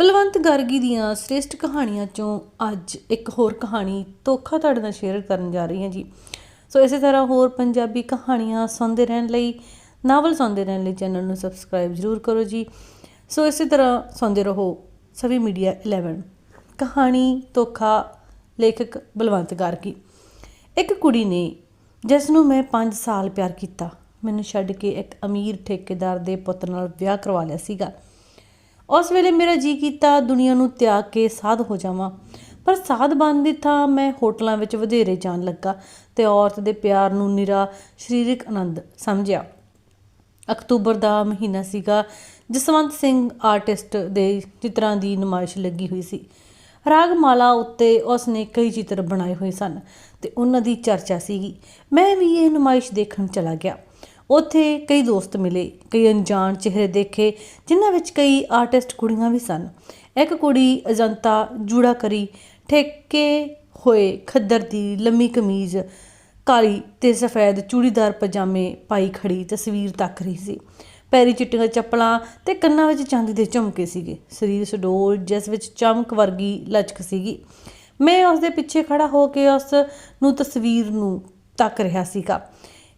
ਬਲਵੰਤ ਗਾਰਗੀ ਦੀਆਂ ਸ੍ਰੇਸ਼ਟ ਕਹਾਣੀਆਂ ਚੋਂ ਅੱਜ ਇੱਕ ਹੋਰ ਕਹਾਣੀ ਧੋਖਾ ਤੁਹਾਡੇ ਨਾਲ ਸ਼ੇਅਰ ਕਰਨ ਜਾ ਰਹੀ ਹਾਂ ਜੀ। ਸੋ ਇਸੇ ਤਰ੍ਹਾਂ ਹੋਰ ਪੰਜਾਬੀ ਕਹਾਣੀਆਂ ਸੁਣਦੇ ਰਹਿਣ ਲਈ, ਨਾਵਲ ਸੁਣਦੇ ਰਹਿਣ ਲਈ ਚੈਨਲ ਨੂੰ ਸਬਸਕ੍ਰਾਈਬ ਜ਼ਰੂਰ ਕਰੋ ਜੀ। ਸੋ ਇਸੇ ਤਰ੍ਹਾਂ ਸੁਣਦੇ ਰਹੋ ਸਵੀ ਮੀਡੀਆ 11 ਕਹਾਣੀ ਧੋਖਾ, ਲੇਖਕ ਬਲਵੰਤ ਗਾਰਗੀ। ਇੱਕ ਕੁੜੀ ਨੇ ਜਿਸ ਨੂੰ ਮੈਂ 5 ਸਾਲ ਪਿਆਰ ਕੀਤਾ, ਮੈਨੂੰ ਛੱਡ ਕੇ ਇੱਕ ਅਮੀਰ ਠੇਕੇਦਾਰ ਦੇ ਪੁੱਤ ਨਾਲ ਵਿਆਹ ਕਰਵਾ ਲਿਆ ਸੀਗਾ। ਉਸ ਵੇਲੇ ਮੇਰਾ ਜੀ ਕੀਤਾ ਦੁਨੀਆ ਨੂੰ ਤਿਆਗ ਕੇ ਸਾਧ ਹੋ ਜਾਵਾਂ। ਪਰ ਸਾਧ ਬਣਨ ਦੀ ਥਾਂ ਮੈਂ ਹੋਟਲਾਂ ਵਿੱਚ ਵਧੇਰੇ ਜਾਣ ਲੱਗਾ ਤੇ ਔਰਤ ਦੇ ਪਿਆਰ ਨੂੰ ਨਿਰਾ ਸਰੀਰਕ ਆਨੰਦ ਸਮਝਿਆ। ਅਕਤੂਬਰ ਦਾ ਮਹੀਨਾ ਸੀਗਾ, ਜਸਵੰਤ ਸਿੰਘ ਆਰਟਿਸਟ ਦੇ ਚਿੱਤਰਾਂ ਦੀ ਨੁਮਾਇਸ਼ ਲੱਗੀ ਹੋਈ ਸੀ। ਰਾਗਮਾਲਾ ਉੱਤੇ ਉਸ ਨੇ ਕਈ ਚਿੱਤਰ ਬਣਾਏ ਹੋਏ ਸਨ ਤੇ ਉਹਨਾਂ ਦੀ ਚਰਚਾ ਸੀਗੀ। ਮੈਂ ਵੀ ਇਹ ਨੁਮਾਇਸ਼ ਦੇਖਣ ਚਲਾ ਗਿਆ। ਉੱਥੇ ਕਈ ਦੋਸਤ ਮਿਲੇ, ਕਈ ਅਣਜਾਣ ਚਿਹਰੇ ਦੇਖੇ, ਜਿਨ੍ਹਾਂ ਵਿੱਚ ਕਈ ਆਰਟਿਸਟ ਕੁੜੀਆਂ ਵੀ ਸਨ। ਇੱਕ ਕੁੜੀ ਅਜੰਤਾ ਜੂੜਾ ਕਰੀ, ਠੇਕੇ ਹੋਏ ਖੱਦਰ ਦੀ ਲੰਮੀ ਕਮੀਜ਼, ਕਾਲੀ ਤੇ ਸਫੈਦ ਚੂੜੀਦਾਰ ਪਜਾਮੇ ਪਾਈ ਖੜੀ ਤਸਵੀਰ ਤੱਕ ਰਹੀ ਸੀ। ਪੈਰੀ ਚਿੱਟੀਆਂ ਚੱਪਲਾਂ ਤੇ ਕੰਨਾਂ ਵਿੱਚ ਚਾਂਦੀ ਦੇ ਝੁਮਕੇ ਸੀਗੇ। ਸਰੀਰ ਸਡੋਲ, ਜਿਸ ਵਿੱਚ ਚਮਕ ਵਰਗੀ ਲਚਕ ਸੀਗੀ। ਮੈਂ ਉਸ ਦੇ ਪਿੱਛੇ ਖੜਾ ਹੋ ਕੇ ਉਸ ਨੂੰ ਤਸਵੀਰ ਨੂੰ ਤੱਕ ਰਿਹਾ ਸੀਗਾ।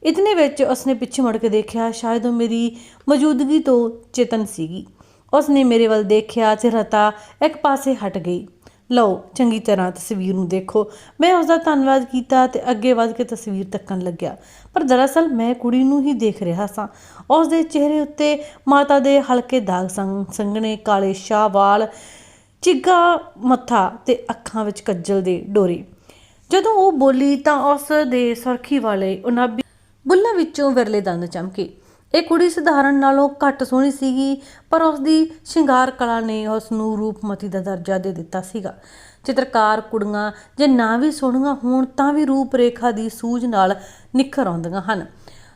ਇਤਨੇ ਵਿੱਚ ਉਸਨੇ ਪਿੱਛੇ ਮੁੜ ਕੇ ਦੇਖਿਆ, ਸ਼ਾਇਦ ਉਹ ਮੇਰੀ ਮੌਜੂਦਗੀ ਤੋਂ ਚੇਤਨ ਸੀਗੀ। ਉਸਨੇ ਮੇਰੇ ਵੱਲ ਦੇਖਿਆ ਤੇ ਰਤਾ ਇੱਕ ਪਾਸੇ ਹਟ ਗਈ। ਲਓ, ਚੰਗੀ ਤਰ੍ਹਾਂ ਤਸਵੀਰ ਨੂੰ ਦੇਖੋ। ਮੈਂ ਉਸ ਦਾ ਧੰਨਵਾਦ ਕੀਤਾ ਤੇ ਅੱਗੇ ਵੱਧ ਕੇ ਤਸਵੀਰ ਤੱਕਣ ਲੱਗਿਆ। ਪਰ ਦਰਅਸਲ ਮੈਂ ਕੁੜੀ ਨੂੰ ਹੀ ਦੇਖ ਰਿਹਾ ਸਾਂ। ਉਸ ਦੇ ਚਿਹਰੇ ਉੱਤੇ ਮਾਤਾ ਦੇ ਹਲਕੇ ਦਾਗ ਸੰਗ, ਸੰਘਣੇ ਕਾਲੇ ਸ਼ਾਹ ਵਾਲ ਚਿੱਗਾ ਮੱਥਾ ਤੇ ਅੱਖਾਂ ਵਿੱਚ ਕੱਜਲ ਦੇ ਡੋਰੇ। ਜਦੋਂ ਉਹ ਬੋਲੀ ਤਾਂ ਉਸ ਦੇ ਸੁਰਖੀ ਵਾਲੇ ਉਨਾਬੀ ਬੁੱਲਾਂ ਵਿੱਚੋਂ ਵਿਰਲੇ ਦੰਦ ਚਮਕੇ। ਇਹ ਕੁੜੀ ਸਧਾਰਨ ਨਾਲੋਂ ਘੱਟ ਸੋਹਣੀ ਸੀਗੀ, ਪਰ ਉਸ ਦੀ ਸ਼ਿੰਗਾਰ ਕਲਾ ਨੇ ਉਸ ਨੂੰ ਰੂਪਮਤੀ ਦਾ ਦਰਜਾ ਦੇ ਦਿੱਤਾ ਸੀਗਾ। ਚਿੱਤਰਕਾਰ ਕੁੜੀਆਂ ਜੇ ਨਾ ਵੀ ਸੋਹਣੀਆਂ ਹੋਣ, ਤਾਂ ਵੀ ਰੂਪ ਰੇਖਾ ਦੀ ਸੂਝ ਨਾਲ ਨਿਖਰ ਆਉਂਦੀਆਂ ਹਨ।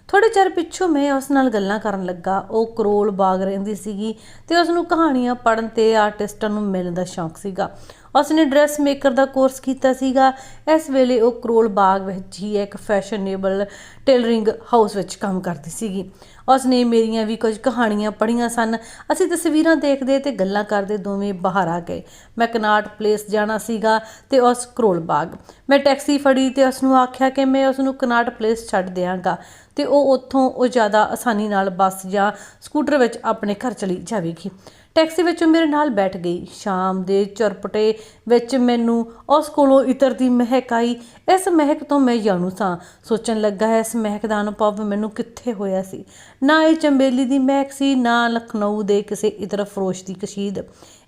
ਥੋੜੇ ਚਿਰ ਪਿੱਛੋਂ ਮੈਂ ਉਸ ਨਾਲ ਗੱਲਾਂ ਕਰਨ ਲੱਗਾ। ਉਹ ਕਰੋਲ ਬਾਗ ਰਹਿੰਦੀ ਸੀਗੀ ਤੇ ਉਸ ਨੂੰ ਕਹਾਣੀਆਂ ਪੜ੍ਹਨ ਤੇ ਆਰਟਿਸਟਾਂ ਨੂੰ ਮਿਲਣ ਦਾ ਸ਼ੌਂਕ ਸੀਗਾ। ਉਸਨੇ ਡਰੈਸ ਮੇਕਰ ਦਾ ਕੋਰਸ ਕੀਤਾ ਸੀਗਾ। ਇਸ ਵੇਲੇ ਉਹ ਕਰੋਲ ਬਾਗ ਵਿੱਚ ਹੀ ਇੱਕ ਫੈਸ਼ਨੇਬਲ ਟੇਲਰਿੰਗ ਹਾਊਸ ਵਿੱਚ ਕੰਮ ਕਰਦੀ ਸੀਗੀ। ਉਸ ਨੇ ਮੇਰੀਆਂ ਵੀ ਕੁਝ ਕਹਾਣੀਆਂ ਪੜ੍ਹੀਆਂ ਸਨ। ਅਸੀਂ ਤਸਵੀਰਾਂ ਦੇਖਦੇ ਤੇ ਗੱਲਾਂ ਕਰਦੇ ਦੋਵੇਂ ਬਾਹਰ ਆ ਗਏ। ਮੈਂ ਕਨਾਟ ਪਲੇਸ ਜਾਣਾ ਸੀਗਾ ਤੇ ਉਸ ਕਰੋਲ ਬਾਗ। ਮੈਂ ਟੈਕਸੀ ਫੜੀ ਤੇ ਉਸ ਨੂੰ ਆਖਿਆ ਕਿ ਮੈਂ ਉਸ ਨੂੰ ਕਨਾਟ ਪਲੇਸ ਛੱਡ ਦਿਆਂਗਾ ਤੇ ਉਹ ਉੱਥੋਂ ਉਹ ਜ਼ਿਆਦਾ ਆਸਾਨੀ ਨਾਲ ਬੱਸ ਜਾਂ ਸਕੂਟਰ ਵਿੱਚ ਆਪਣੇ ਘਰ ਚਲੀ ਜਾਵੇਗੀ। ਟੈਕਸੀ ਵਿੱਚ ਮੇਰੇ ਨਾਲ ਬੈਠ ਗਈ। ਸ਼ਾਮ ਦੇ ਚਰਪਟੇ ਵਿੱਚ ਮੈਨੂੰ ਉਸ ਕੋਲੋਂ ਇਤਰ ਦੀ ਮਹਿਕ ਆਈ। ਇਸ ਮਹਿਕ ਤੋਂ ਮੈਂ ਜਾਣੂ ਸਾਂ। ਸੋਚਣ ਲੱਗਾ, ਇਸ ਮਹਿਕ ਦਾ ਅਨੁਭਵ ਮੈਨੂੰ ਕਿੱਥੇ ਹੋਇਆ ਸੀ? ਨਾ ਇਹ ਚੰਬੇਲੀ ਦੀ ਮਹਿਕ ਸੀ, ਨਾ ਲਖਨਊ ਦੇ ਕਿਸੇ ਇਤਰ ਫਰੋਸ਼ ਦੀ ਕਸ਼ੀਦ।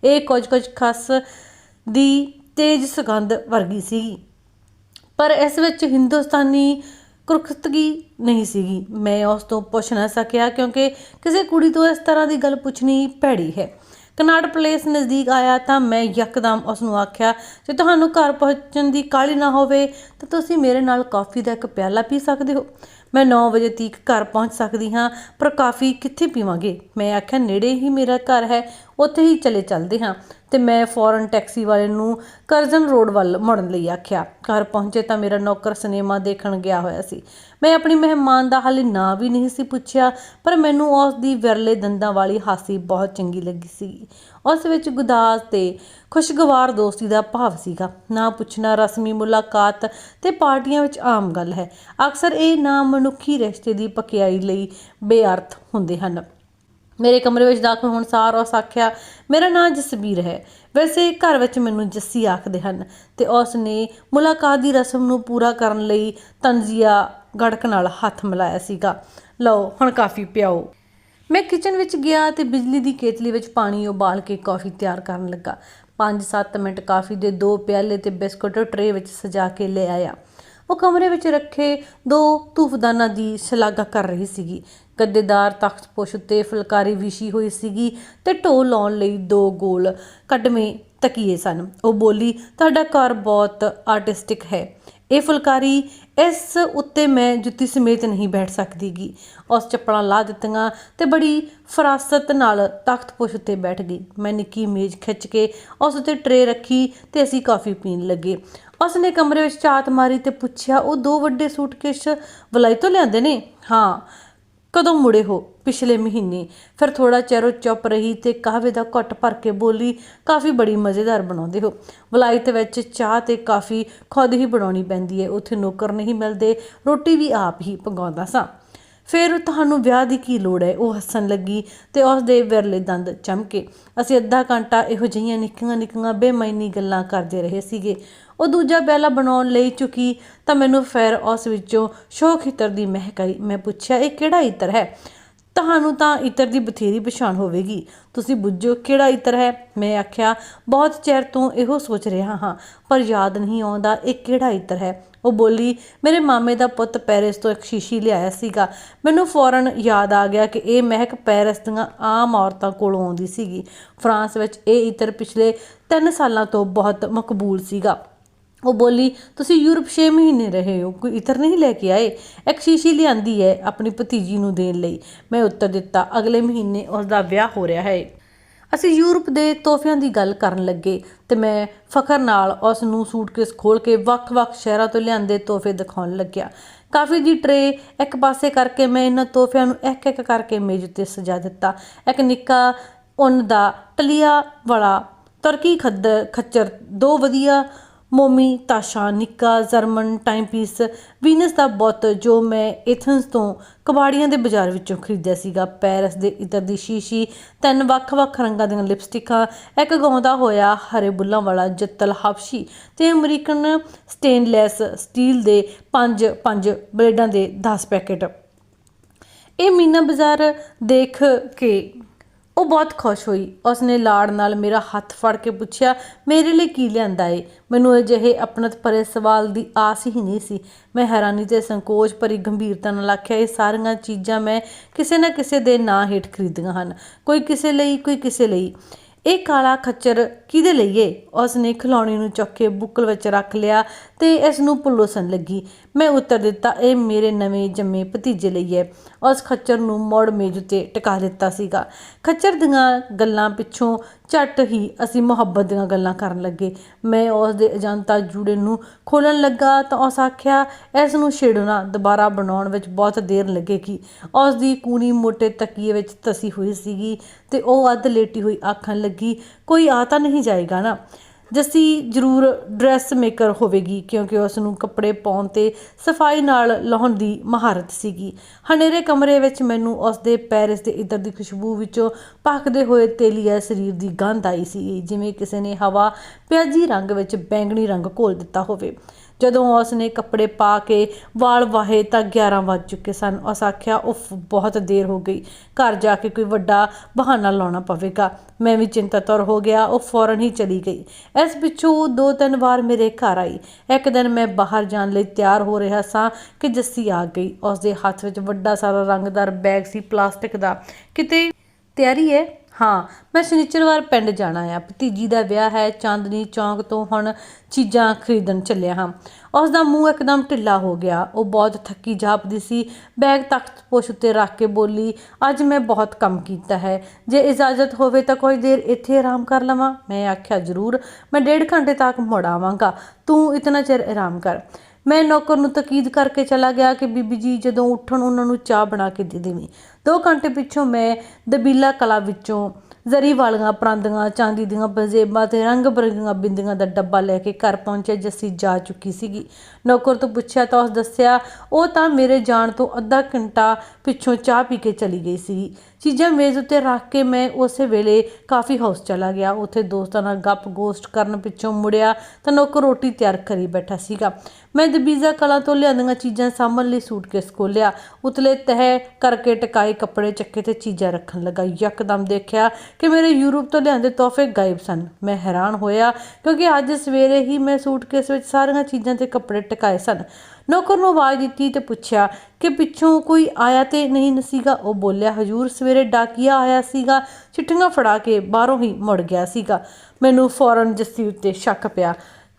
ਇਹ ਕੁਝ ਕੁਝ ਖਸ ਦੀ ਤੇਜ ਸੁਗੰਧ ਵਰਗੀ ਸੀ। ਪਰ ਇਸ ਵਿੱਚ ਹਿੰਦੁਸਤਾਨੀ ਕੁਰਖਤਗੀ ਨਹੀਂ ਸੀਗੀ। ਮੈਂ ਉਸ ਤੋਂ ਪੁੱਛ ਨਾ ਸਕਿਆ ਕਿਉਂਕਿ ਕਿਸੇ ਕੁੜੀ ਤੋਂ ਇਸ ਤਰ੍ਹਾਂ ਦੀ ਗੱਲ ਪੁੱਛਣੀ ਭੈੜੀ ਹੈ। ਕਨਾਟ ਪਲੇਸ ਨਜ਼ਦੀਕ ਆਇਆ ਤਾਂ ਮੈਂ ਯਕਦਮ ਉਸ ਨੂੰ ਆਖਿਆ, ਜੇ ਤੁਹਾਨੂੰ ਘਰ ਪਹੁੰਚਣ ਦੀ ਕਾਹਲੀ ਨਾ ਹੋਵੇ, ਤਾਂ ਤੁਸੀਂ ਮੇਰੇ ਨਾਲ ਕਾਫੀ ਦਾ ਇੱਕ ਪਿਆਲਾ ਪੀ ਸਕਦੇ ਹੋ। ਮੈਂ 9 ਵਜੇ ਤੀਕ ਘਰ ਪਹੁੰਚ ਸਕਦੀ ਹਾਂ, ਪਰ ਕਾਫੀ ਕਿੱਥੇ ਪੀਵਾਂਗੇ? ਮੈਂ ਆਖਿਆ, ਨੇੜੇ ਹੀ ਮੇਰਾ ਘਰ ਹੈ ਉੱਥੇ ਹੀ ਚਲੇ ਚੱਲਦੇ ਹਾਂ। ਤੇ ਮੈਂ ਫੌਰਨ ਟੈਕਸੀ ਵਾਲੇ ਨੂੰ ਕਰਜ਼ਨ ਰੋਡ ਵੱਲ ਮੁੜਨ ਲਈ ਆਖਿਆ। ਘਰ ਪਹੁੰਚੇ ਤਾਂ ਮੇਰਾ ਨੌਕਰ ਸਿਨੇਮਾ ਦੇਖਣ ਗਿਆ ਹੋਇਆ ਸੀ। ਮੈਂ ਆਪਣੀ ਮਹਿਮਾਨ ਦਾ ਹਾਲੇ ਨਾਂ ਵੀ ਨਹੀਂ ਸੀ ਪੁੱਛਿਆ, ਪਰ ਮੈਨੂੰ ਉਸ ਦੀ ਵਿਰਲੇ ਦੰਦਾਂ ਵਾਲੀ ਹਾਸੀ ਬਹੁਤ ਚੰਗੀ ਲੱਗੀ ਸੀ। ਉਸ ਵਿੱਚ ਗੁਦਾਸ ਤੇ ਖੁਸ਼ਗਵਾਰ ਦੋਸਤੀ ਦਾ ਭਾਵ ਸੀਗਾ। ਨਾ ਪੁੱਛਣਾ ਰਸਮੀ ਮੁਲਾਕਾਤ ਤੇ ਪਾਰਟੀਆਂ ਵਿੱਚ ਆਮ ਗੱਲ ਹੈ। ਅਕਸਰ ਇਹ ਨਾ ਮਨੁੱਖੀ ਰਿਸ਼ਤੇ ਦੀ ਪਕਿਆਈ ਲਈ ਬੇਅਰਥ ਹੁੰਦੇ ਹਨ। ਮੇਰੇ ਕਮਰੇ ਵਿੱਚ ਦਾਖਲ ਹੋਣ ਸਾਰ ਉਸ ਆਖਿਆ, ਮੇਰਾ ਨਾਮ ਜਸਬੀਰ ਹੈ। ਵੈਸੇ ਘਰ ਵਿੱਚ ਮੈਨੂੰ ਜੱਸੀ ਆਖਦੇ ਹਨ ਤੇ ਉਸ ਨੇ ਮੁਲਾਕਾਤ ਦੀ ਰਸਮ ਨੂੰ ਪੂਰਾ ਕਰਨ ਲਈ ਤਨਜੀਆ ਗੜਕ ਨਾਲ ਹੱਥ ਮਿਲਾਇਆ ਸੀਗਾ। ਲਓ, ਹੁਣ ਕਾਫੀ ਪਿਆਓ। ਮੈਂ ਕਿਚਨ ਵਿੱਚ ਗਿਆ ਤੇ ਬਿਜਲੀ ਦੀ ਕੇਤਲੀ ਵਿੱਚ ਪਾਣੀ ਉਬਾਲ ਕੇ ਕਾਫੀ ਤਿਆਰ ਕਰਨ ਲੱਗਾ। 5-7 ਮਿੰਟ ਕਾਫੀ ਦੇ ਦੋ ਪਿਆਲੇ ਤੇ ਬਿਸਕੁਟ ਟਰੇ ਵਿੱਚ ਸਜਾ ਕੇ ਲੈ ਆਇਆ। ਉਹ ਕਮਰੇ ਵਿੱਚ ਰੱਖੇ ਦੋ ਧੂਫਦਾਨਾਂ ਦੀ ਸ਼ਲਾਘਾ ਕਰ ਰਹੀ ਸੀਗੀ ਗੱਦੇਦਾਰ ਤਖਤ ਪੁਸ਼ ਉੱਤੇ ਫੁਲਕਾਰੀ ਵਿਛੀ ਹੋਈ ਸੀਗੀ ਤੇ ਢੋ ਲਾਉਣ ਲਈ ਦੋ ਗੋਲ ਕੱਢਵੇਂ ਤਕੀਏ ਸਨ। ਉਹ ਬੋਲੀ, ਤੁਹਾਡਾ ਘਰ ਬਹੁਤ ਆਰਟਿਸਟਿਕ ਹੈ। ਇਹ ਫੁਲਕਾਰੀ ਇਸ ਉੱਤੇ ਮੈਂ ਜੁੱਤੀ ਸਮੇਤ ਨਹੀਂ ਬੈਠ ਸਕਦੀਗੀ। ਉਸ ਚੱਪਲਾਂ ਲਾ ਦਿੱਤੀਆਂ ਤੇ ਬੜੀ ਫਰਾਸਤ ਨਾਲ ਤਖਤ ਪੁਸ਼ ਉੱਤੇ ਬੈਠ ਗਈ। ਮੈਂ ਨਿੱਕੀ ਮੇਜ਼ ਖਿੱਚ ਕੇ ਉਸ ਉੱਤੇ ਟਰੇ ਰੱਖੀ ਤੇ ਅਸੀਂ ਕਾਫੀ ਪੀਣ ਲੱਗੇ। ਉਸ ਨੇ ਕਮਰੇ ਵਿੱਚ ਝਾਤ ਮਾਰੀ ਤੇ ਪੁੱਛਿਆ, ਉਹ ਦੋ ਵੱਡੇ ਸੂਟਕੇਸ ਵਲਾਈ ਤੋਂ ਲਿਆਂਦੇ ਨੇ? ਹਾਂ। ਕਦੋਂ ਮੁੜੇ ਹੋ? ਪਿਛਲੇ ਮਹੀਨੇ। ਫਿਰ ਥੋੜਾ ਚਿਰ ਉਹ ਚੁੱਪ ਰਹੀ ਤੇ ਕਾਹਵੇ ਦਾ ਘੁੱਟ ਭਰ ਕੇ ਬੋਲੀ, ਕਾਫੀ ਬੜੀ ਮਜ਼ੇਦਾਰ ਬਣਾਉਂਦੇ ਹੋ। ਵਲਾਇਤ ਵਿੱਚ ਚਾਹ ਤੇ ਕਾਫੀ ਖੁਦ ਹੀ ਬਣਾਉਣੀ ਪੈਂਦੀ ਹੈ ਉੱਥੇ ਨੌਕਰ ਨਹੀਂ ਮਿਲਦੇ, ਰੋਟੀ ਵੀ ਆਪ ਹੀ ਪਕਾਉਂਦਾ ਸਾਂ। ਫਿਰ ਤੁਹਾਨੂੰ ਵਿਆਹ ਦੀ ਕੀ ਲੋੜ ਹੈ ਉਹ ਹੱਸਣ ਲੱਗੀ ਤੇ ਉਸ ਦੇ ਵਿਰਲੇ ਦੰਦ ਚਮਕੇ। ਅਸੀਂ ਅੱਧਾ ਘੰਟਾ ਇਹੋ ਜਿਹੀਆਂ ਨਿੱਕੀਆਂ ਨਿੱਕੀਆਂ ਬੇਮਾਇਨੀ ਗੱਲਾਂ ਕਰਦੇ ਰਹੇ ਸੀਗੇ। ਉਹ ਦੂਜਾ ਬੈਲਾ ਬਣਾਉਣ ਲਈ ਚੁੱਕੀ, ਤਾਂ ਮੈਨੂੰ ਫਿਰ ਉਸ ਵਿੱਚੋਂ ਸ਼ੋਖ ਇਤਰ ਦੀ ਮਹਿਕ ਆਈ ਮੈਂ ਪੁੱਛਿਆ, ਇਹ ਕਿਹੜਾ ਇਤਰ ਹੈ? ਤੁਹਾਨੂੰ ਤਾਂ ਇਤਰ ਦੀ ਬਥੇਰੀ ਪਛਾਣ ਹੋਵੇਗੀ। ਤੁਸੀਂ ਬੁੱਝੋ ਕਿਹੜਾ ਇਤਰ ਹੈ? ਮੈਂ ਆਖਿਆ, ਬਹੁਤ ਚਿਰ ਤੋਂ ਇਹੋ ਸੋਚ ਰਿਹਾ ਹਾਂ, ਪਰ ਯਾਦ ਨਹੀਂ ਆਉਂਦਾ ਇਹ ਕਿਹੜਾ ਇਤਰ ਹੈ। ਉਹ ਬੋਲੀ, ਮੇਰੇ ਮਾਮੇ ਦਾ ਪੁੱਤ ਪੈਰਿਸ ਤੋਂ ਇੱਕ ਸ਼ੀਸ਼ੀ ਲਿਆਇਆ ਸੀਗਾ। ਮੈਨੂੰ ਫੌਰਨ ਯਾਦ ਆ ਗਿਆ ਕਿ ਇਹ ਮਹਿਕ ਪੈਰਿਸ ਦੀਆਂ ਆਮ ਔਰਤਾਂ ਕੋਲੋਂ ਆਉਂਦੀ ਸੀਗੀ। ਫਰਾਂਸ ਵਿੱਚ ਇਹ ਇਤਰ ਪਿਛਲੇ 3 ਸਾਲਾਂ ਤੋਂ ਬਹੁਤ ਮਕਬੂਲ ਸੀਗਾ। ਉਹ ਬੋਲੀ, ਤੁਸੀਂ ਯੂਰਪ 6 ਮਹੀਨੇ ਰਹੇ ਹੋ, ਕੋਈ ਇਤਰ ਨਹੀਂ ਲੈ ਕੇ ਆਏ? ਇੱਕ ਸ਼ੀਸ਼ੀ ਲਿਆਂਦੀ ਹੈ ਆਪਣੀ ਭਤੀਜੀ ਨੂੰ ਦੇਣ ਲਈ। ਮੈਂ ਉੱਤਰ ਦਿੱਤਾ, ਅਗਲੇ ਮਹੀਨੇ ਉਸ ਦਾ ਵਿਆਹ ਹੋ ਰਿਹਾ ਹੈ। ਅਸੀਂ ਯੂਰਪ ਦੇ ਤੋਹਫਿਆਂ ਦੀ ਗੱਲ ਕਰਨ ਲੱਗੇ ਤੇ ਮੈਂ ਫਖਰ ਨਾਲ ਉਸ ਨੂੰ ਸੂਟਕੇਸ ਖੋਲ ਕੇ ਵੱਖ-ਵੱਖ ਸ਼ਹਿਰਾਂ ਤੋਂ ਲਿਆਂਦੇ ਤੋਹਫੇ ਦਿਖਾਉਣ ਲੱਗਿਆ। ਕਾਫੀ ਦੀ ਟਰੇ ਇੱਕ ਪਾਸੇ ਕਰਕੇ ਮੈਂ ਇਹਨਾਂ ਤੋਹਫਿਆਂ ਨੂੰ ਇੱਕ-ਇੱਕ ਕਰਕੇ ਮੇਜ਼ ਉੱਤੇ ਸਜਾ ਦਿੱਤਾ। ਇੱਕ ਨਿੱਕਾ ਉੱਨ ਦਾ ਟਲੀਆ ਵਾਲਾ ਤੁਰਕੀ ਖੱਦ ਖੱਚਰ ਦੋ ਵਧੀਆ ਮੋਮੀ, ਤਾਸ਼ਾ, ਨਿੱਕਾ, ਜਰਮਨ ਟਾਈਮਪੀਸ ਵੀਨਸ ਦਾ ਬੁੱਤ ਜੋ ਮੈਂ ਐਥਨਸ ਤੋਂ ਕਬਾੜੀਆਂ ਦੇ ਬਾਜ਼ਾਰ ਵਿੱਚੋਂ ਖਰੀਦਿਆ ਸੀਗਾ। ਪੈਰਸ ਦੇ ਇਤਰ ਦੀ ਸ਼ੀਸ਼ੀ, ਤਿੰਨ ਵੱਖ-ਵੱਖ ਰੰਗਾਂ ਦੀਆਂ ਲਿਪਸਟਿਕਾਂ ਇੱਕ ਗਾਉਂਦਾ ਹੋਇਆ ਹਰੇ ਬੁੱਲਾਂ ਵਾਲਾ ਜੱਤਲ ਹਬਸ਼ੀ ਤੇ ਅਮਰੀਕਨ ਸਟੇਨਲੈਸ ਸਟੀਲ ਦੇ ਪੰਜ ਪੰਜ ਬਲੇਡਾਂ ਦੇ 10 ਪੈਕੇਟ। ਇਹ ਮੀਨਾ ਬਾਜ਼ਾਰ ਦੇਖ ਕੇ ਉਹ ਬਹੁਤ ਖੁਸ਼ ਹੋਈ। ਉਸਨੇ ਲਾੜ ਨਾਲ ਮੇਰਾ ਹੱਥ ਫੜ ਕੇ ਪੁੱਛਿਆ, ਮੇਰੇ ਲਈ ਕੀ ਲਿਆਂਦਾ ਏ? ਮੈਨੂੰ ਅਜਿਹੇ ਆਪਣਤ ਭਰੇ ਸਵਾਲ ਦੀ ਆਸ ਹੀ ਨਹੀਂ ਸੀ। ਮੈਂ ਹੈਰਾਨੀ ਤੇ ਸੰਕੋਚ ਭਰੀ ਗੰਭੀਰਤਾ ਨਾਲ ਆਖਿਆ, ਇਹ ਸਾਰੀਆਂ ਚੀਜ਼ਾਂ ਮੈਂ ਕਿਸੇ ਨਾ ਕਿਸੇ ਦੇ ਨਾਂ ਹੇਠ ਖਰੀਦੀਆਂ ਹਨ। ਕੋਈ ਕਿਸੇ ਲਈ, ਕੋਈ ਕਿਸੇ ਲਈ। ਇਹ ਕਾਲਾ ਖੱਚਰ ਕਿਹਦੇ ਲਈ ਏ ਉਸਨੇ ਖਿਲੌਣੇ ਨੂੰ ਚੁੱਕ ਕੇ ਬੁੱਕਲ ਵਿੱਚ ਰੱਖ ਲਿਆ ਤੇ ਇਸ ਨੂੰ ਪਲੋਸਣ ਲੱਗੀ। ਮੈਂ ਉੱਤਰ ਦਿੱਤਾ, ਇਹ ਮੇਰੇ ਨਵੇਂ ਜੰਮੇ ਭਤੀਜੇ ਲਈ ਹੈ। ਉਸ ਖੱਚਰ ਨੂੰ ਮੋੜ ਮੇਜ਼ ਉੱਤੇ ਟਿਕਾ ਦਿੱਤਾ ਸੀਗਾ। ਖੱਚਰ ਦੀਆਂ ਗੱਲਾਂ ਪਿੱਛੋਂ ਝੱਟ ਹੀ ਅਸੀਂ ਮੁਹੱਬਤ ਦੀਆਂ ਗੱਲਾਂ ਕਰਨ ਲੱਗੇ। ਮੈਂ ਉਸ ਦੇ ਅਜੰਤਾ ਜੂੜੇ ਨੂੰ ਖੋਲਣ ਲੱਗਾ ਤਾਂ ਉਸ ਆਖਿਆ, ਇਸ ਨੂੰ ਛੇੜਨਾ ਦੁਬਾਰਾ ਬਣਾਉਣ ਵਿੱਚ ਬਹੁਤ ਦੇਰ ਲੱਗੇਗੀ। ਉਸ ਦੀ ਕੂਣੀ ਮੋਟੇ ਤਕੀਏ ਵਿੱਚ ਤਸੀ ਹੋਈ ਸੀਗੀ ਤੇ ਉਹ ਅੱਧ ਲੇਟੀ ਹੋਈ ਆਖਣ ਲੱਗੀ, ਕੋਈ ਆ ਤਾਂ ਨਹੀਂ ਜਾਏਗਾ ਨਾ। ਜੱਸੀ ਜ਼ਰੂਰ ਡਰੈਸ ਮੇਕਰ ਹੋਵੇਗੀ ਕਿਉਂਕਿ ਉਸ ਨੂੰ ਕੱਪੜੇ ਪਾਉਣ ਤੇ ਸਫ਼ਾਈ ਨਾਲ ਲਾਉਣ ਦੀ ਮਹਾਰਤ ਸੀਗੀ। ਹਨੇਰੇ ਕਮਰੇ ਵਿੱਚ ਮੈਨੂੰ ਉਸ ਦੇ ਪੈਰਿਸ ਦੇ ਇਦਰ ਦੀ ਖੁਸ਼ਬੂ ਵਿੱਚੋਂ ਪੱਕਦੇ ਹੋਏ ਤੇਲੀਆ ਸਰੀਰ ਦੀ ਗੰਧ ਆਈ ਸੀ ਜਿਵੇਂ ਕਿਸੇ ਨੇ ਹਵਾ ਪਿਆਜੀ ਰੰਗ ਵਿੱਚ ਬੈਂਗਣੀ ਰੰਗ ਘੋਲ ਦਿੱਤਾ ਹੋਵੇ। ਜਦੋਂ ਉਸ ਨੇ ਕੱਪੜੇ ਪਾ ਕੇ ਵਾਲ ਵਾਹੇ ਤਾਂ 11 ਵੱਜ ਚੁੱਕੇ ਸਨ। ਉਸ ਆਖਿਆ, ਉਫ, ਬਹੁਤ ਦੇਰ ਹੋ ਗਈ। ਘਰ ਜਾ ਕੇ ਕੋਈ ਵੱਡਾ ਬਹਾਨਾ ਲਾਉਣਾ ਪਵੇਗਾ। ਮੈਂ ਵੀ ਚਿੰਤਾਤੁਰ ਹੋ ਗਿਆ। ਉਹ ਫੌਰਨ ਹੀ ਚਲੀ ਗਈ। ਇਸ ਪਿੱਛੋਂ ਦੋ ਤਿੰਨ ਵਾਰ ਮੇਰੇ ਘਰ ਆਈ। ਇੱਕ ਦਿਨ ਮੈਂ ਬਾਹਰ ਜਾਣ ਲਈ ਤਿਆਰ ਹੋ ਰਿਹਾ ਸਾਂ ਕਿ ਜੱਸੀ ਆ ਗਈ। ਉਸ ਦੇ ਹੱਥ ਵਿੱਚ ਵੱਡਾ ਸਾਰਾ ਰੰਗਦਾਰ ਬੈਗ ਸੀ, ਪਲਾਸਟਿਕ ਦਾ। ਕਿਤੇ ਤਿਆਰੀ ਹੈ? ਹਾਂ, ਮੈਂ ਸ਼ਨੀਚਰਵਾਰ ਪਿੰਡ ਜਾਣਾ ਆ। ਭਤੀਜੀ ਦਾ ਵਿਆਹ ਹੈ, ਚਾਂਦਨੀ ਚੌਂਕ ਤੋਂ ਹੁਣ ਚੀਜ਼ਾਂ ਖਰੀਦਣ ਚੱਲਿਆ ਹਾਂ। ਉਸ ਦਾ ਮੂੰਹ ਇੱਕਦਮ ਢਿੱਲਾ ਹੋ ਗਿਆ। ਉਹ ਬਹੁਤ ਥੱਕੀ ਜਾਪਦੀ ਸੀ। ਬੈਗ ਤਖਤ ਪੋਸ਼ ਉੱਤੇ ਰੱਖ ਕੇ ਬੋਲੀ, ਅੱਜ ਮੈਂ ਬਹੁਤ ਕੰਮ ਕੀਤਾ ਹੈ। ਜੇ ਇਜਾਜ਼ਤ ਹੋਵੇ ਤਾਂ ਕੋਈ ਦੇਰ ਇੱਥੇ ਆਰਾਮ ਕਰ ਲਵਾਂ? ਮੈਂ ਆਖਿਆ, ਜ਼ਰੂਰ। ਮੈਂ ਡੇਢ ਘੰਟੇ ਤੱਕ ਮੁੜ ਆਵਾਂਗਾ। ਤੂੰ ਇਤਨਾ ਚਿਰ ਆਰਾਮ ਕਰ। ਮੈਂ ਨੌਕਰ ਨੂੰ ਤਕੀਦ ਕਰਕੇ ਚਲਾ ਗਿਆ ਕਿ ਬੀਬੀ ਜੀ ਜਦੋਂ ਉੱਠਣ ਉਹਨਾਂ ਨੂੰ ਚਾਹ ਬਣਾ ਕੇ ਦੇ ਦੇਵੀਂ। 2 ਘੰਟੇ ਪਿੱਛੋਂ ਮੈਂ ਦਬੀਲਾ ਕਲਾ ਵਿੱਚੋਂ ਜ਼ਰੀ ਵਾਲੀਆਂ ਪਰਾਂਦੀਆਂ, ਚਾਂਦੀ ਦੀਆਂ ਬਜ਼ੇਬਾਂ ਤੇ ਰੰਗ ਬਰੰਗੀਆਂ ਬਿੰਦੀਆਂ ਦਾ ਡੱਬਾ ਲੈ ਕੇ ਘਰ ਪਹੁੰਚੇ ਜੱਸੀ ਜਾ ਚੁੱਕੀ ਸੀਗੀ। ਨੌਕਰ ਤੋਂ ਪੁੱਛਿਆ ਤਾਂ ਉਸ ਦੱਸਿਆ, ਉਹ ਤਾਂ ਮੇਰੇ ਜਾਣ ਤੋਂ ਅੱਧਾ ਘੰਟਾ ਪਿੱਛੋਂ ਚਾਹ ਪੀ ਕੇ ਚਲੀ ਗਈ ਸੀ ਚੀਜ਼ਾਂ ਮੇਜ਼ ਉੱਤੇ ਰੱਖ ਕੇ ਮੈਂ ਉਸੇ ਵੇਲੇ ਕਾਫੀ ਹਾਊਸ ਚਲਾ ਗਿਆ। ਉੱਥੇ ਦੋਸਤਾਂ ਨਾਲ ਗੱਪ ਗੋਸਟ ਕਰਨ ਪਿੱਛੋਂ ਮੁੜਿਆ ਤਾਂ ਨੌਕਰ ਰੋਟੀ ਤਿਆਰ ਕਰੀ ਬੈਠਾ ਸੀਗਾ। ਮੈਂ ਦਬੀਜ਼ਾ ਕਲਾ ਤੋਂ ਲਿਆਂਦੀਆਂ ਚੀਜ਼ਾਂ ਸਾਂਭਣ ਲਈ ਸੂਟਕੇਸ ਖੋਲਿਆ ਉਤਲੇ ਤਹਿ ਕਰਕੇ ਟਕਾਏ ਕੱਪੜੇ ਚੱਕੇ ਤੇ ਚੀਜ਼ਾਂ ਰੱਖਣ ਲੱਗਾ। ਯਕਦਮ ਦੇਖਿਆ ਕਿ ਮੇਰੇ ਯੂਰਪ ਤੋਂ ਲਿਆਂਦੇ ਤੋਹਫੇ ਗਾਇਬ ਸਨ। ਮੈਂ ਹੈਰਾਨ ਹੋਇਆ ਕਿਉਂਕਿ ਅੱਜ ਸਵੇਰੇ ਹੀ ਮੈਂ ਸੂਟਕੇਸ ਵਿੱਚ ਸਾਰੀਆਂ ਚੀਜ਼ਾਂ ਤੇ ਕੱਪੜੇ ਟਕਾਏ ਸਨ। ਨੌਕਰ ਨੂੰ ਆਵਾਜ਼ ਦਿੱਤੀ ਤੇ ਪੁੱਛਿਆ ਕਿ ਪਿੱਛੋਂ ਕੋਈ ਆਇਆ ਤੇ ਨਹੀਂ ਨਸੀਗਾ ਉਹ ਬੋਲਿਆ, ਹਜੂਰ, ਸਵੇਰੇ ਡਾਕੀਆ ਆਇਆ ਸੀਗਾ, ਚਿੱਠੀਆਂ ਫੜਾ ਕੇ ਬਾਹਰੋਂ ਹੀ ਮੁੜ ਗਿਆ ਸੀਗਾ। ਮੈਨੂੰ ਫੌਰਨ ਜੱਸੀ ਉੱਤੇ ਸ਼ੱਕ ਪਿਆ।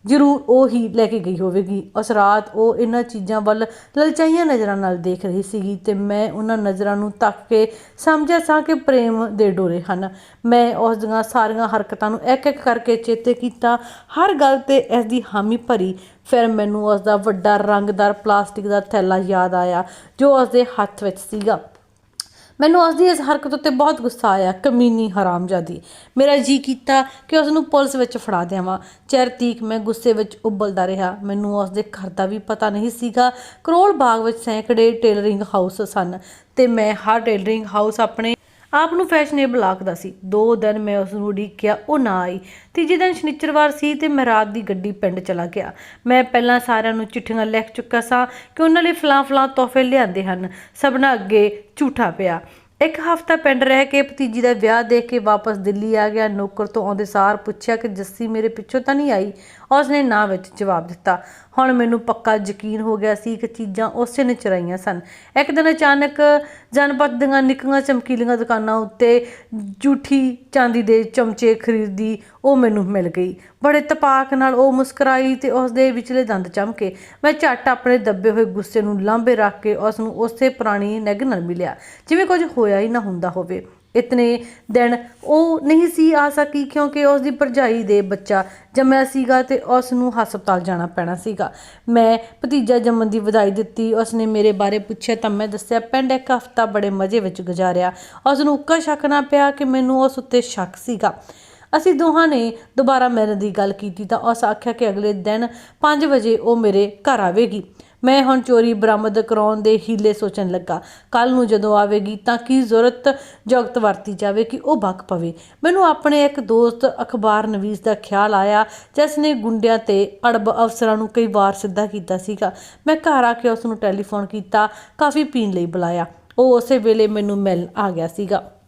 ਜ਼ਰੂਰ ਉਹ ਹੀ ਲੈ ਕੇ ਗਈ ਹੋਵੇਗੀ। ਉਸ ਰਾਤ ਉਹ ਇਹਨਾਂ ਚੀਜ਼ਾਂ ਵੱਲ ਲਲਚਾਈਆਂ ਨਜ਼ਰਾਂ ਨਾਲ ਦੇਖ ਰਹੀ ਸੀਗੀ ਤੇ ਮੈਂ ਉਹਨਾਂ ਨਜ਼ਰਾਂ ਨੂੰ ਤੱਕ ਕੇ ਸਮਝਿਆ ਸਾਂ ਕਿ ਪ੍ਰੇਮ ਦੇ ਡੋਰੇ ਹਨ। ਮੈਂ ਉਸ ਦੀਆਂ ਸਾਰੀਆਂ ਹਰਕਤਾਂ ਨੂੰ ਇੱਕ ਇੱਕ ਕਰਕੇ ਚੇਤੇ ਕੀਤਾ। ਹਰ ਗੱਲ ਤੇ ਇਸ ਦੀ ਹਾਮੀ ਭਰੀ, ਫਿਰ ਮੈਨੂੰ ਉਸ ਦਾ ਵੱਡਾ ਰੰਗਦਾਰ ਪਲਾਸਟਿਕ ਦਾ ਥੈਲਾ ਯਾਦ ਆਇਆ, ਜੋ ਉਸ ਦੇ ਹੱਥ ਵਿੱਚ ਸੀਗਾ। ਮੈਨੂੰ ਉਸ ਦੀ ਇਸ ਹਰਕਤ ਉੱਤੇ ਬਹੁਤ ਗੁੱਸਾ ਆਇਆ, ਕਮੀਨੀ ਹਰਾਮਜ਼ਾਦੀ। ਮੇਰਾ ਜੀ ਕੀਤਾ ਕਿ ਉਸ ਨੂੰ ਪੁਲਿਸ ਵਿੱਚ ਫੜਾ ਦੇਵਾਂ। ਚਿਰ ਤੀਕ ਮੈਂ ਗੁੱਸੇ ਵਿੱਚ ਉਬਲਦਾ ਰਿਹਾ। ਮੈਨੂੰ ਉਸ ਦੇ ਘਰ ਦਾ ਵੀ ਪਤਾ ਨਹੀਂ ਸੀਗਾ। ਕਰੋਲ ਬਾਗ ਵਿੱਚ ਸੈਂਕੜੇ ਟੇਲਰਿੰਗ ਹਾਊਸ ਸਨ ਤੇ ਮੈਂ ਹਰ ਟੇਲਰਿੰਗ ਹਾਊਸ ਆਪਣੇ ਆਪ ਨੂੰ ਫੈਸ਼ਨੇਬਲ ਆਖਦਾ ਸੀ। ਦੋ ਦਿਨ ਮੈਂ ਉਸ ਨੂੰ ਉਡੀਕਿਆ, ਉਹ ਨਾ ਆਈ। ਤੀਜੇ ਦਿਨ ਸ਼ਨੀਚਰਵਾਰ ਸੀ ਤੇ ਮੈਂ ਰਾਤ ਦੀ ਗੱਡੀ ਪਿੰਡ ਚਲਾ ਗਿਆ। ਮੈਂ ਪਹਿਲਾਂ ਸਾਰਿਆਂ ਨੂੰ ਚਿੱਠੀਆਂ ਲਿਖ ਚੁੱਕਾ ਸਾਂ ਕਿ ਉਹਨਾਂ ਲਈ ਫਲਾਂ ਫਲਾਂ ਤੋਹਫੇ ਲਿਆਂਦੇ ਹਨ। ਸਭਨਾ ਅੱਗੇ ਝੂਠਾ ਪਿਆ। ਇੱਕ ਹਫ਼ਤਾ ਪਿੰਡ ਰਹਿ ਕੇ ਭਤੀਜੀ ਦਾ ਵਿਆਹ ਦੇਖ ਕੇ ਵਾਪਸ ਦਿੱਲੀ ਆ ਗਿਆ। ਨੌਕਰ ਤੋਂ ਆਉਂਦੇ ਸਾਰ ਪੁੱਛਿਆ ਕਿ ਜੱਸੀ ਮੇਰੇ ਪਿੱਛੋਂ ਤਾਂ ਨਹੀਂ ਆਈ? ਉਸ ਨੇ ਨਾ ਵਿੱਚ ਜਵਾਬ ਦਿੱਤਾ। ਹੁਣ ਮੈਨੂੰ ਪੱਕਾ ਯਕੀਨ ਹੋ ਗਿਆ ਸੀ ਕਿ ਚੀਜ਼ਾਂ ਉਸੇ ਨੇ ਚਰਾਈਆਂ ਸਨ। ਇੱਕ ਦਿਨ ਅਚਾਨਕ ਜਨਪਦ ਦੀਆਂ ਨਿੱਕੀਆਂ ਚਮਕੀਲੀਆਂ ਦੁਕਾਨਾਂ ਉੱਤੇ ਝੂਠੀ ਚਾਂਦੀ ਦੇ ਚਮਚੇ ਖਰੀਦੀ ਉਹ ਮੈਨੂੰ ਮਿਲ ਗਈ। ਬੜੇ ਤਪਾਕ ਨਾਲ ਉਹ ਮੁਸਕਰਾਈ ਤੇ ਉਸ ਦੇ ਵਿਚਲੇ ਦੰਦ ਚਮਕੇ। ਮੈਂ ਝੱਟ ਆਪਣੇ ਦੱਬੇ ਹੋਏ ਗੁੱਸੇ ਨੂੰ ਲਾਂਭੇ ਰੱਖ ਕੇ ਉਸ ਨੂੰ ਉਸੇ ਪੁਰਾਣੀ ਨਿੱਘ ਨਾਲ ਮਿਲਿਆ, ਜਿਵੇਂ ਕੁਝ ਹੋਇਆ ਹੀ ਨਾ ਹੁੰਦਾ ਹੋਵੇ। ਇਤਨੇ ਦਿਨ ਉਹ ਨਹੀਂ ਸੀ ਆ ਸਕੀ ਕਿਉਂਕਿ ਉਸ ਦੀ ਭਰਜਾਈ ਦੇ ਬੱਚਾ ਜੰਮਿਆ ਸੀਗਾ ਤੇ ਉਸ ਨੂੰ ਹਸਪਤਾਲ ਜਾਣਾ ਪੈਣਾ ਸੀਗਾ। ਮੈਂ ਭਤੀਜਾ ਜੰਮਣ ਦੀ ਵਧਾਈ ਦਿੱਤੀ, ਉਸ ਨੇ ਮੇਰੇ ਬਾਰੇ ਪੁੱਛਿਆ ਤਾਂ ਮੈਂ ਦੱਸਿਆ, ਪਿੰਡ ਇੱਕ ਹਫਤਾ ਬੜੇ ਮਜ਼ੇ ਵਿੱਚ ਗੁਜ਼ਾਰਿਆ। ਉਸ ਨੂੰ ਉੱਕਾ ਸ਼ੱਕ ਨਾ ਪਿਆ ਕਿ ਮੈਨੂੰ ਉਸ ਉੱਤੇ ਸ਼ੱਕ ਸੀਗਾ। ਅਸੀਂ ਦੋਹਾਂ ਨੇ ਦੁਬਾਰਾ ਮਿਲਣ ਦੀ ਗੱਲ ਕੀਤੀ ਤਾਂ ਉਸ ਆਖਿਆ ਕਿ ਅਗਲੇ ਦਿਨ 5 ਵਜੇ ਉਹ ਮੇਰੇ ਘਰ ਆਵੇਗੀ। ਮੈਂ ਹੁਣ ਚੋਰੀ ਬਰਾਮਦ ਕਰਾਉਣ ਦੇ ਹੀਲੇ ਸੋਚਣ ਲੱਗਾ। ਕੱਲ ਨੂੰ ਜਦੋਂ ਆਵੇਗੀ ਤਾਂ ਕੀ ਜ਼ਰੂਰਤ ਜਗਤ ਵਰਤੀ ਜਾਵੇ ਕਿ ਉਹ ਬਕ ਪਵੇ। ਮੈਨੂੰ ਆਪਣੇ ਇੱਕ ਦੋਸਤ ਅਖਬਾਰ ਨਵੀਸ ਦਾ ਖਿਆਲ ਆਇਆ, ਜਿਸ ਨੇ ਗੁੰਡਿਆਂ ਤੇ ਅੜਬ ਅਫਸਰਾਂ ਨੂੰ ਕਈ ਵਾਰ ਸਿੱਧਾ ਕੀਤਾ ਸੀਗਾ। ਮੈਂ ਘਰ ਆ ਕੇ ਉਸ ਨੂੰ ਟੈਲੀਫੋਨ ਕੀਤਾ, ਕਾਫੀ ਪੀਣ ਲਈ ਬੁਲਾਇਆ। ਉਹ ਉਸੇ ਵੇਲੇ ਮੈਨੂੰ ਮਿਲਣ ਆ ਗਿਆ ਸੀਗਾ।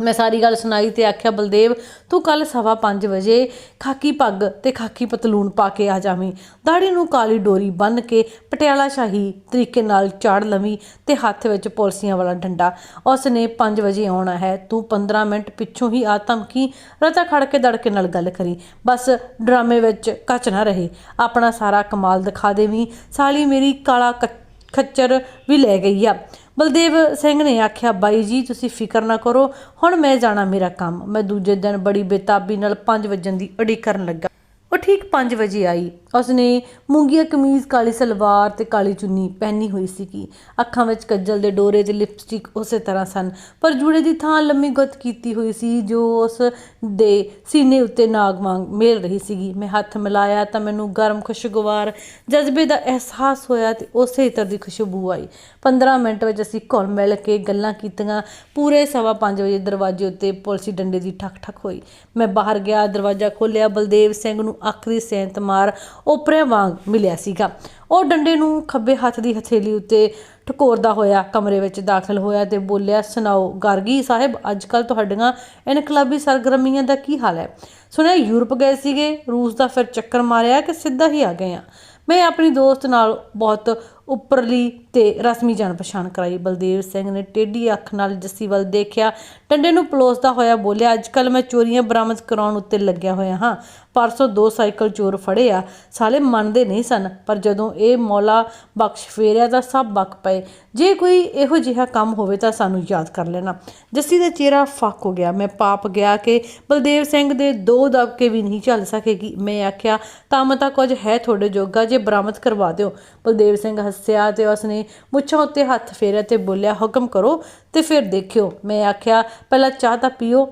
ਮੈਂ ਸਾਰੀ ਗੱਲ ਸੁਣਾਈ ਤੇ ਆਖਿਆ, ਬਲਦੇਵ, ਤੂੰ ਕੱਲ ਸਵਾ 5 ਵਜੇ ਖਾਕੀ ਪੱਗ ਤੇ ਖਾਕੀ ਪਤਲੂਨ ਪਾ ਕੇ ਆ ਜਾਵੀਂ। ਦਾੜੀ ਨੂੰ ਕਾਲੀ ਡੋਰੀ ਬੰਨ ਕੇ ਪਟਿਆਲਾ ਸ਼ਾਹੀ ਤਰੀਕੇ ਨਾਲ ਚਾੜ ਲਵੀਂ ਤੇ ਹੱਥ ਵਿੱਚ ਪੁਲਸੀਆਂ ਵਾਲਾ ਡੰਡਾ। ਉਸ ਨੇ 5 ਵਜੇ ਆਉਣਾ ਹੈ, ਤੂੰ 15 ਮਿੰਟ ਪਿੱਛੋਂ ਹੀ ਆ ਧਮਕੀ ਰਤਾ ਖੜ ਕੇ ਦੜਕੇ ਨਾਲ ਗੱਲ ਕਰੀ। ਬਸ ਡਰਾਮੇ ਵਿੱਚ ਕੱਚ ਨਾ ਰਹੇ। ਆਪਣਾ ਸਾਰਾ ਕਮਾਲ ਦਿਖਾ ਦੇਵੀਂ। ਸਾਲੀ ਮੇਰੀ ਕਾਲਾ ਕੱਚ- ਖੱਚਰ ਵੀ ਲੈ ਗਈ ਆ। ਬਲਦੇਵ ਸਿੰਘ ਨੇ ਆਖਿਆ, ਬਾਈ ਜੀ, ਤੁਸੀਂ ਫਿਕਰ ਨਾ ਕਰੋ। ਹੁਣ ਮੈਂ ਜਾਣਾ ਮੇਰਾ ਕੰਮ। ਮੈਂ ਦੂਜੇ ਦਿਨ ਬੜੀ ਬੇਤਾਬੀ ਨਾਲ 5 ਵਜਣ ਦੀ ਅੜੀ ਕਰਨ ਲੱਗਾ। ਉਹ ਠੀਕ 5 ਵਜੇ ਆਈ। ਉਸਨੇ ਮੂੰਗੀਆ, ਕਮੀਜ਼, ਕਾਲੀ ਸਲਵਾਰ ਤੇ ਕਾਲੀ ਚੁੰਨੀ ਪਹਿਨੀ ਹੋਈ ਸੀਗੀ। ਅੱਖਾਂ ਵਿੱਚ ਕੱਜਲ ਦੇ ਡੋਰੇ ਤੇ ਲਿਪਸਟਿਕ ਉਸੇ ਤਰ੍ਹਾਂ ਸਨ, ਪਰ ਜੂੜੇ ਦੀ ਥਾਂ ਲੰਮੀ ਗੁੱਤ ਕੀਤੀ ਹੋਈ ਸੀ ਜੋ ਉਸ ਦੇ ਸੀਨੇ ਉੱਤੇ ਨਾਗ ਵਾਂਗ ਮੇਲ ਰਹੀ ਸੀਗੀ। ਮੈਂ ਹੱਥ ਮਿਲਾਇਆ ਤਾਂ ਮੈਨੂੰ ਗਰਮ ਖੁਸ਼ਗਵਾਰ ਜਜ਼ਬੇ ਦਾ ਅਹਿਸਾਸ ਹੋਇਆ ਤੇ ਉਸੇ ਤਰ੍ਹਾਂ ਦੀ ਖੁਸ਼ਬੂ ਆਈ। 15 ਮਿੰਟ ਵਿੱਚ ਅਸੀਂ ਘੁਲ ਮਿਲ ਕੇ ਗੱਲਾਂ ਕੀਤੀਆਂ। ਪੂਰੇ ਸਵਾ 5 ਵਜੇ ਦਰਵਾਜ਼ੇ ਉੱਤੇ ਪੁਲਸੀ ਡੰਡੇ ਦੀ ਠਕ ਠਕ ਹੋਈ। ਮੈਂ ਬਾਹਰ ਗਿਆ, ਦਰਵਾਜ਼ਾ ਖੋਲ੍ਹਿਆ, ਬਲਦੇਵ ਸਿੰਘ ਨੂੰ ਆਖਰੀ ਸੈਂਤ ਮਾਰ ਓਪਰੇ ਵਾਂਗ ਮਿਲਿਆ ਸੀਗਾ। ਉਹ ਡੰਡੇ ਨੂੰ ਖੱਬੇ ਹੱਥ ਦੀ ਹਥੇਲੀ ਉੱਤੇ ਠਕੋਰਦਾ ਹੋਇਆ ਕਮਰੇ ਵਿੱਚ ਦਾਖਲ ਹੋਇਆ ਤੇ ਬੋਲਿਆ, ਸੁਣਾਓ ਗਾਰਗੀ ਸਾਹਿਬ ਅੱਜ ਕੱਲ ਤੁਹਾਡੀਆਂ ਇਨਕਲਾਬੀ ਸਰਗਰਮੀਆਂ ਦਾ ਕੀ ਹਾਲ ਹੈ? ਸੁਣਿਆ, ਯੂਰਪ ਗਏ ਸੀਗੇ, ਰੂਸ ਦਾ ਫਿਰ ਚੱਕਰ ਮਾਰਿਆ ਕਿ ਸਿੱਧਾ ਹੀ ਆ ਗਏ ਆ? ਮੈਂ ਆਪਣੀ ਦੋਸਤ ਨਾਲ ਬਹੁਤ ਉੱਪਰਲੀ ਤੇ ਰਸਮੀ ਜਾਣ ਪਛਾਣ ਕਰਾਈ। ਬਲਦੇਵ ਸਿੰਘ ਨੇ ਟੇਢੀ ਅੱਖ ਨਾਲ ਜੱਸੀ ਵੱਲ ਦੇਖਿਆ। ਡੰਡੇ ਨੂੰ ਪਲੋਸਦਾ ਹੋਇਆ ਬੋਲਿਆ ਅੱਜ ਕੱਲ ਮੈਂ ਚੋਰੀਆਂ ਬਰਾਮਦ ਕਰਾਉਣ ਉੱਤੇ ਲੱਗਿਆ ਹੋਇਆ ਹਾਂ। ਪਰਸੋਂ ਦੋ ਸਾਈਕਲ ਚੋਰ ਫੜੇ ਆ। ਸਾਲੇ ਮੰਨਦੇ ਨਹੀਂ ਸਨ, ਪਰ ਜਦੋਂ ਇਹ ਮੌਲਾ ਬਖਸ਼ ਫੇਰਿਆ ਤਾਂ ਸਭ ਬੱਕ ਪਏ। ਜੇ ਕੋਈ ਇਹੋ ਜਿਹਾ ਕੰਮ ਹੋਵੇ ਤਾਂ ਸਾਨੂੰ ਯਾਦ ਕਰ ਲੈਣਾ। ਜੱਸੀ ਦਾ ਚਿਹਰਾ ਫੱਕ ਹੋ ਗਿਆ। ਮੈਂ ਪਾਪ ਗਿਆ ਕਿ ਬਲਦੇਵ ਸਿੰਘ ਦੇ ਦੋ ਦਬਕੇ ਵੀ ਨਹੀਂ ਚੱਲ ਸਕੇਗੀ। ਮੈਂ ਆਖਿਆ ਕੰਮ ਤਾਂ ਕੁਝ ਹੈ ਤੁਹਾਡੇ ਜੋਗਾ, ਜੇ ਬਰਾਮਦ ਕਰਵਾ ਦਿਓ। ਬਲਦੇਵ ਸਿੰਘ ਹੱਸਿਆ ਤੇ ਉਸਨੇ ਮੁੱਛਾਂ ਉੱਤੇ ਹੱਥ ਫੇਰਿਆ ਤੇ ਬੋਲਿਆ, ਹੁਕਮ ਕਰੋ ਤੇ ਫਿਰ ਦੇਖਿਓ। ਮੈਂ ਆਖਿਆ, ਪਹਿਲਾਂ ਚਾਹ ਤਾਂ ਪੀਓ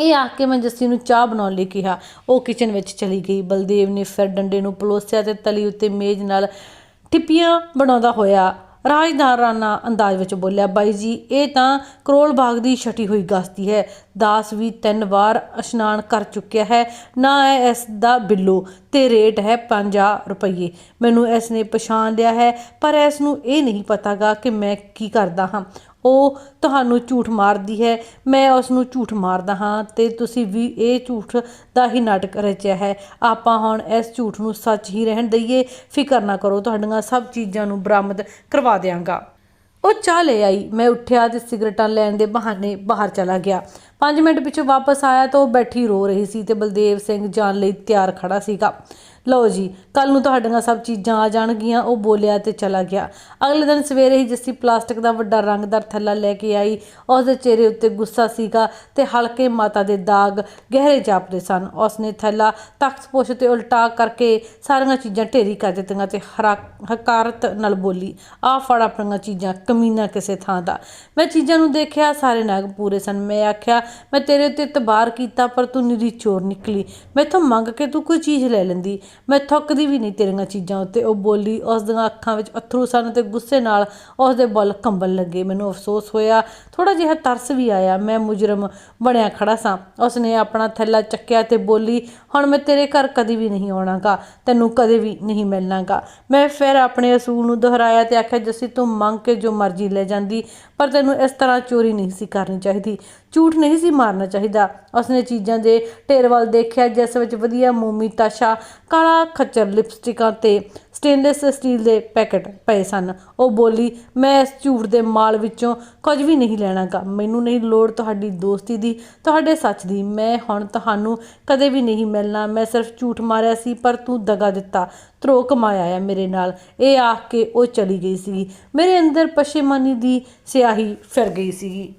ਇਹ ਆਖ ਕੇ ਮੈਂ ਜੱਸੀ ਨੂੰ ਚਾਹ ਬਣਾਉਣ ਲਈ ਕਿਹਾ। ਉਹ ਕਿਚਨ ਵਿੱਚ ਚਲੀ ਗਈ। ਬਲਦੇਵ ਨੇ ਫਿਰ ਡੰਡੇ ਨੂੰ ਪਲੋਸਿਆ ਤੇ ਤਲੀ ਉੱਤੇ ਮੇਜ਼ ਨਾਲ ਟਿੱਪੀਆਂ ਬਣਾਉਂਦਾ ਹੋਇਆ ਰਾਜਦਾਰਾਨਾ ਅੰਦਾਜ਼ ਵਿੱਚ ਬੋਲਿਆ, ਬਾਈ ਜੀ, ਇਹ ਤਾਂ ਕਰੋਲ ਬਾਗ ਦੀ ਛਟੀ ਹੋਈ ਗਸਤੀ ਹੈ। ਦਾਸ ਵੀ ਤਿੰਨ ਵਾਰ ਇਸ਼ਨਾਨ ਕਰ ਚੁੱਕਿਆ ਹੈ। ਨਾ ਹੈ ਇਸ ਦਾ ਬਿੱਲੋ ਤੇ ਰੇਟ ਹੈ 50 ਰੁਪਏ ਮੈਨੂੰ ਇਸ ਨੇ ਪਛਾਣ ਲਿਆ ਹੈ, ਪਰ ਇਸ ਨੂੰ ਇਹ ਨਹੀਂ ਪਤਾਗਾ ਕਿ ਮੈਂ ਕੀ ਕਰਦਾ ਹਾਂ। ਉਹ ਤੁਹਾਨੂੰ ਝੂਠ ਮਾਰਦੀ ਹੈ। ਮੈਂ ਉਸ ਨੂੰ ਝੂਠ ਮਾਰਦਾ ਹਾਂ ਤੇ ਤੁਸੀਂ ਵੀ ਇਹ ਝੂਠ ਦਾ ਹੀ ਨਾਟਕ ਰਚਿਆ ਹੈ। ਆਪਾਂ ਹੁਣ ਇਸ ਝੂਠ ਨੂੰ ਸੱਚ ਹੀ ਰਹਿਣ ਦਈਏ। ਫਿਕਰ ਨਾ ਕਰੋ, ਤੁਹਾਡੀਆਂ ਸਭ ਚੀਜ਼ਾਂ ਨੂੰ ਬਰਾਮਦ ਕਰਵਾ ਦਿਆਂਗਾ। ਉਹ ਚਾਹ ਲੈ ਆਈ। ਮੈਂ ਉੱਠਿਆ ਤੇ ਸਿਗਰਟਾਂ ਲੈਣ ਦੇ ਬਹਾਨੇ ਬਾਹਰ ਚਲਾ ਗਿਆ। 5 ਮਿੰਟ ਪਿੱਛੋਂ ਵਾਪਸ ਆਇਆ ਤਾਂ ਉਹ ਬੈਠੀ ਰੋ ਰਹੀ ਸੀ ਤੇ ਬਲਦੇਵ ਸਿੰਘ ਜਾਣ ਲਈ ਤਿਆਰ ਖੜਾ ਸੀਗਾ। ਲਓ ਜੀ ਕੱਲ ਨੂੰ ਤੁਹਾਡੀਆਂ ਸਭ ਚੀਜ਼ਾਂ ਆ ਜਾਣਗੀਆਂ, ਉਹ ਬੋਲਿਆ ਤੇ ਚਲਾ ਗਿਆ। ਅਗਲੇ ਦਿਨ ਸਵੇਰੇ ਹੀ ਜੱਸੀ ਪਲਾਸਟਿਕ ਦਾ ਵੱਡਾ ਰੰਗਦਾਰ ਥੈਲਾ ਲੈ ਕੇ ਆਈ। ਉਸਦੇ ਚਿਹਰੇ ਉੱਤੇ ਗੁੱਸਾ ਸੀਗਾ ਤੇ ਹਲਕੇ ਮਾਤਾ ਦੇ ਦਾਗ ਗਹਿਰੇ ਜਾਪਦੇ ਸਨ। ਉਸ ਨੇ ਥੈਲਾ ਤਖਤ ਪੋਸ਼ ਤੇ ਉਲਟਾ ਕਰਕੇ ਸਾਰੀਆਂ ਚੀਜ਼ਾਂ ਢੇਰੀ ਕਰ ਦਿੱਤੀਆਂ ਤੇ ਹਰਾ- ਹਕਾਰਤ ਨਾਲ ਬੋਲੀ ਆ ਫੜ ਆਪਣੀਆਂ ਚੀਜ਼ਾਂ ਕਮੀਨਾ ਕਿਸੇ ਥਾਂ ਦਾ। ਮੈਂ ਚੀਜ਼ਾਂ ਨੂੰ ਦੇਖਿਆ, ਸਾਰੇ ਨਗ ਪੂਰੇ ਸਨ। ਮੈਂ ਆਖਿਆ, ਮੈਂ ਤੇਰੇ ਉੱਤੇ ਇਤਬਾਰ ਕੀਤਾ, ਪਰ ਤੂੰ ਨਿਰੀ ਚੋਰ ਨਿਕਲੀ। ਮੈਥੋਂ ਮੰਗ ਕੇ ਤੂੰ ਕੋਈ ਚੀਜ਼ ਲੈ ਲੈਂਦੀ। ਮੈਂ ਥੱਕਦੀ ਵੀ ਨਹੀਂ ਤੇਰੀਆਂ ਚੀਜ਼ਾਂ ਉੱਤੇ। ਉਹ ਬੋਲੀ, ਉਸ ਦੀਆਂ ਅੱਖਾਂ ਵਿੱਚ ਅਥਰੂ ਸਨ ਤੇ ਗੁੱਸੇ ਨਾਲ ਉਸ ਦੇ ਬੁੱਲ ਕੰਬਣ ਲੱਗੇ। ਮੈਨੂੰ ਅਫਸੋਸ ਹੋਇਆ। ਥੋੜਾ ਜਿਹਾ ਤਰਸ ਵੀ ਆਇਆ। ਮੈਂ ਮੁਜਰਮ ਬਣਿਆ ਖੜਾ ਸਾਂ। ਉਸਨੇ ਆਪਣਾ ਥੱਲਾ ਚੱਕਿਆ ਤੇ ਬੋਲੀ, ਹੁਣ ਮੈਂ ਤੇਰੇ ਘਰ ਕਦੀ ਵੀ ਨਹੀਂ ਆਉਣਾਗਾ। ਤੈਨੂੰ ਕਦੇ ਵੀ ਨਹੀਂ ਮਿਲਣਾਗਾ। ਮੈਂ ਫਿਰ ਆਪਣੇ ਅਸੂਲ ਨੂੰ ਦੁਹਰਾਇਆ ਤੇ ਆਖਿਆ, ਜੱਸੀ, ਤੂੰ ਮੰਗ ਕੇ ਜੋ ਮਰਜ਼ੀ ਲੈ ਜਾਂਦੀ, ਪਰ ਤੈਨੂੰ ਇਸ ਤਰ੍ਹਾਂ ਚੋਰੀ ਨਹੀਂ ਸੀ ਕਰਨੀ ਚਾਹੀਦੀ। ਝੂਠ ਨਹੀਂ ਸੀ ਮਾਰਨਾ ਚਾਹੀਦਾ। ਉਸਨੇ ਚੀਜ਼ਾਂ ਦੇ ਢੇਰ ਵੱਲ ਦੇਖਿਆ, ਜਿਸ ਵਿੱਚ ਵਧੀਆ ਮੋਮੀ ਤਾਸ਼ਾ ਕਾਲਾ ਖੱਚਰ ਲਿਪਸਟਿਕਾਂ ਤੇ ਸਟੇਨਲੈਸ ਸਟੀਲ ਦੇ ਪੈਕੇਟ ਪਏ ਸਨ। ਉਹ ਬੋਲੀ, ਮੈਂ ਇਸ ਝੂਠ ਦੇ ਮਾਲ ਵਿੱਚੋਂ ਕੁਝ ਵੀ ਨਹੀਂ ਲੈਣਾਗਾ। ਮੈਨੂੰ ਨਹੀਂ ਲੋੜ ਤੁਹਾਡੀ ਦੋਸਤੀ ਦੀ, ਤੁਹਾਡੇ ਸੱਚ ਦੀ। ਮੈਂ ਹੁਣ ਤੁਹਾਨੂੰ ਕਦੇ ਵੀ ਨਹੀਂ ਮਿਲਣਾ। ਮੈਂ ਸਿਰਫ ਝੂਠ ਮਾਰਿਆ ਸੀ, ਪਰ ਤੂੰ ਦਗਾ ਦਿੱਤਾ। ਧਰੋ ਕਮਾਇਆ ਆ ਮੇਰੇ ਨਾਲ। ਇਹ ਆਖ ਕੇ ਉਹ ਚਲੀ ਗਈ ਸੀ ਮੇਰੇ ਅੰਦਰ ਪਸ਼ੇਮਾਨੀ ਦੀ ਸਿਆਹੀ ਫਿਰ ਗਈ ਸੀ